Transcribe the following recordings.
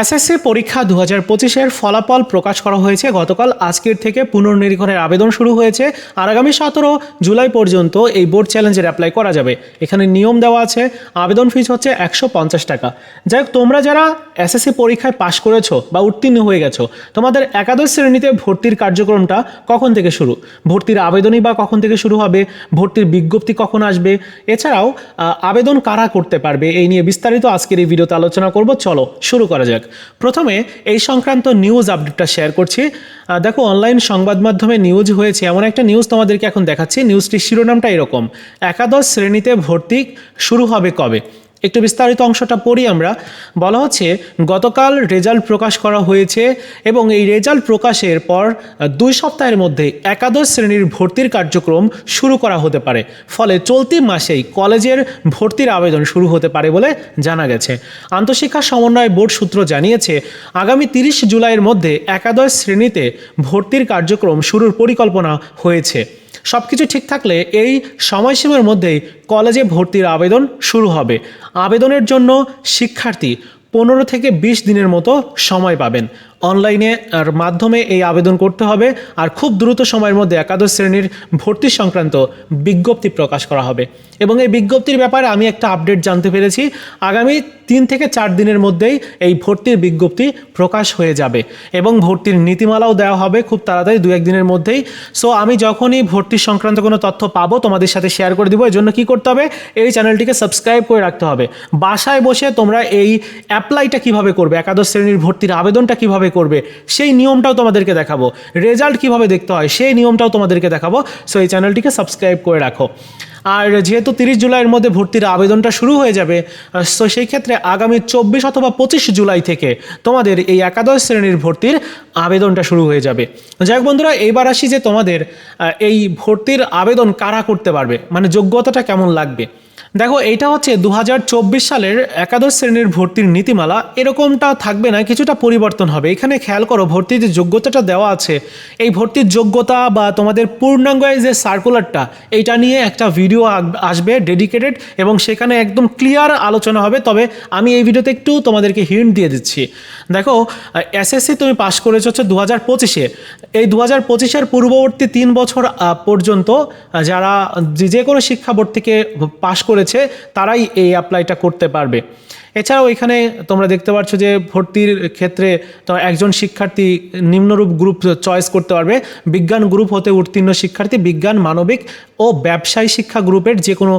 SSC পরীক্ষা দু হাজার ফলাফল প্রকাশ করা হয়েছে। গতকাল আজকের থেকে পুনর্নিরীক্ষণের আবেদন শুরু হয়েছে আর আগামী সতেরো জুলাই পর্যন্ত এই বোর্ড চ্যালেঞ্জের অ্যাপ্লাই করা যাবে। এখানে নিয়ম দেওয়া আছে, আবেদন ফিস হচ্ছে একশো পঞ্চাশ টাকা। যাই হোক, তোমরা যারা এসএসসি পরীক্ষায় পাশ করেছ বা উত্তীর্ণ হয়ে গেছো, তোমাদের একাদশ শ্রেণীতে ভর্তির কার্যক্রমটা কখন থেকে শুরু? ভর্তির আবেদনই বা কখন থেকে শুরু হবে? ভর্তির বিজ্ঞপ্তি কখন আসবে? এছাড়াও আবেদন কারা করতে পারবে? এই নিয়ে বিস্তারিত আজকের এই ভিডিওতে আলোচনা করব। চলো, শুরু করা যাক। প্রথমে এই সংক্রান্ত নিউজ আপডেটটা শেয়ার করছি। দেখো অনলাইন সংবাদ মাধ্যমে নিউজ হয়েছে, এমন একটা নিউজ তোমাদেরকে এখন দেখাচ্ছি। নিউজটির শিরোনামটা এরকম। একাদশ শ্রেণীতে ভর্তি শুরু হবে কবে? একটু বিস্তারিত অংশটা পড়ি আমরা। বলা হচ্ছে, গতকাল রেজাল্ট প্রকাশ করা হয়েছে এবং এই রেজাল্ট প্রকাশের পর, দুই সপ্তাহের মধ্যে একাদশ শ্রেণির ভর্তির কার্যক্রম শুরু করা হতে পারে। ফলে চলতি মাসেই কলেজের ভর্তির আবেদন শুরু হতে পারে বলে জানা গেছে। আন্তঃশিক্ষা সমন্বয় বোর্ড সূত্র জানিয়েছে, আগামী তিরিশ জুলাইয়ের মধ্যে একাদশ শ্রেণীতে ভর্তির কার্যক্রম শুরুর পরিকল্পনা হয়েছে। সব কিছু ঠিক থাকলে এই সময়সীমার মধ্যেই কলেজে ভর্তির আবেদন শুরু হবে। আবেদনের জন্য শিক্ষার্থী পনেরো থেকে বিশ দিনের মতো সময় পাবেন। অনলাইনে আর মাধ্যমে এই আবেদন করতে হবে আর খুব দ্রুত সময়ের মধ্যে একাদশ শ্রেণির ভর্তি সংক্রান্ত বিজ্ঞপ্তি প্রকাশ করা হবে। এবং এই বিজ্ঞপ্তির ব্যাপারে আমি একটা আপডেট জানতে পেরেছি, আগামী তিন থেকে চার দিনের মধ্যেই এই ভর্তির বিজ্ঞপ্তি প্রকাশ হয়ে যাবে এবং ভর্তির নীতিমালাও দেওয়া হবে খুব তাড়াতাড়ি দু একদিনের মধ্যেই। সো আমি যখনই ভর্তি সংক্রান্ত কোনো তথ্য পাবো তোমাদের সাথে শেয়ার করে দিব এর জন্য কী করতে হবে? এই চ্যানেলটিকে সাবস্ক্রাইব করে রাখতে হবে। বাসায় বসে তোমরা এই অ্যাপ্লাইটা কীভাবে করবে? একাদশ শ্রেণির ভর্তির আবেদনটা কীভাবে করবে, সেই নিয়মটাও তোমাদেরকে দেখাবো। রেজাল্ট কীভাবে দেখতে হয়, সেই নিয়মটাও তোমাদেরকে দেখাবো। সো এই চ্যানেলটিকে সাবস্ক্রাইব করে রাখো। আর যেহেতু তিরিশ জুলাইয়ের মধ্যে ভর্তির আবেদনটা শুরু হয়ে যাবে তো সেই ক্ষেত্রে আগামী চব্বিশ অথবা পঁচিশ জুলাই থেকে তোমাদের এই একাদশ শ্রেণির ভর্তির আবেদনটা শুরু হয়ে যাবে। যাই বন্ধুরা এইবার আসি যে তোমাদের এই ভর্তির আবেদন কারা করতে পারবে? মানে যোগ্যতাটা কেমন লাগবে? দেখো এটা হচ্ছে দু হাজার চব্বিশ সালের একাদশ শ্রেণির ভর্তির নীতিমালা। এরকমটা থাকবে না, কিছুটা পরিবর্তন হবে। এখানে খেয়াল করো, ভর্তির যে যোগ্যতাটা দেওয়া আছে, এই ভর্তির যোগ্যতা বা তোমাদের পূর্ণাঙ্গ যে সার্কুলারটা এইটা নিয়ে একটা ভিডিও আসবে ডেডিকেটেড এবং সেখানে একদম ক্লিয়ার আলোচনা হবে। তবে আমি এই ভিডিওতে একটু তোমাদেরকে হিন্ট দিয়ে দিচ্ছি। দেখো এসএসসি তুমি পাশ করেছ হচ্ছে দু হাজার পঁচিশে। এই দু হাজার পঁচিশের পূর্ববর্তী তিন বছর পর্যন্ত যারা যে- কোনো শিক্ষা বোর্ড থেকে পাশ করেছে তারাই এই অ্যাপ্লাইটা করতে পারবে। এছাড়াও এখানে তোমরা দেখতে পাচ্ছ যে ভর্তির ক্ষেত্রে তো একজন শিক্ষার্থী নিম্নরূপ গ্রুপ চয়েস করতে পারবে। বিজ্ঞান গ্রুপ হতে উত্তীর্ণ শিক্ষার্থী বিজ্ঞান, মানবিক ও ব্যবসায়ী শিক্ষা গ্রুপের যে কোনো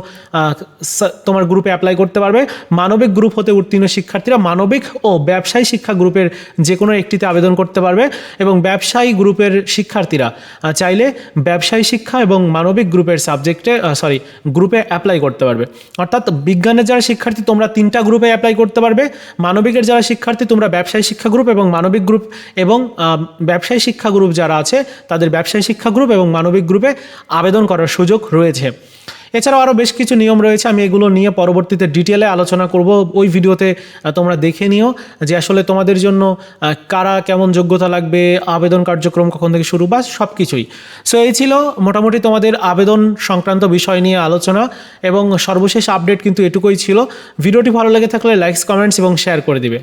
তোমার গ্রুপে অ্যাপ্লাই করতে পারবে। মানবিক গ্রুপ হতে উত্তীর্ণ শিক্ষার্থীরা মানবিক ও ব্যবসায়ী শিক্ষা গ্রুপের যে কোনো একটিতে আবেদন করতে পারবে এবং ব্যবসায়ী গ্রুপের শিক্ষার্থীরা চাইলে ব্যবসায়ী শিক্ষা এবং মানবিক গ্রুপের সাবজেক্টে সরি গ্রুপে অ্যাপ্লাই করতে পারবে। অর্থাৎ বিজ্ঞানের যারা শিক্ষার্থী, তোমরা তিনটা গ্রুপে অ্যাপ্লাই করতে পারবে। মানবিকের যারা শিক্ষার্থী, তোমরা ব্যবসায়ী শিক্ষা গ্রুপ এবং মানবিক গ্রুপ এবং ব্যবসায়ী শিক্ষা গ্রুপ যারা আছে, তাদের ব্যবসায়ী শিক্ষা গ্রুপ এবং মানবিক গ্রুপে আবেদন করার সুযোগ রয়েছে। এছাড়াও আরও বেশ কিছু নিয়ম রয়েছে, আমি এগুলো নিয়ে পরবর্তীতে ডিটেলে আলোচনা করব। ওই ভিডিওতে তোমরা দেখে নিও যে আসলে তোমাদের জন্য কারা কেমন যোগ্যতা লাগবে, আবেদন কার্যক্রম কখন থেকে শুরু বা সব কিছুই সো এই ছিল মোটামুটি তোমাদের আবেদন সংক্রান্ত বিষয় নিয়ে আলোচনা এবং সর্বশেষ আপডেট কিন্তু এটুকুই ছিল। ভিডিওটি ভালো লেগে থাকলে লাইকস কমেন্টস এবং শেয়ার করে দিবে।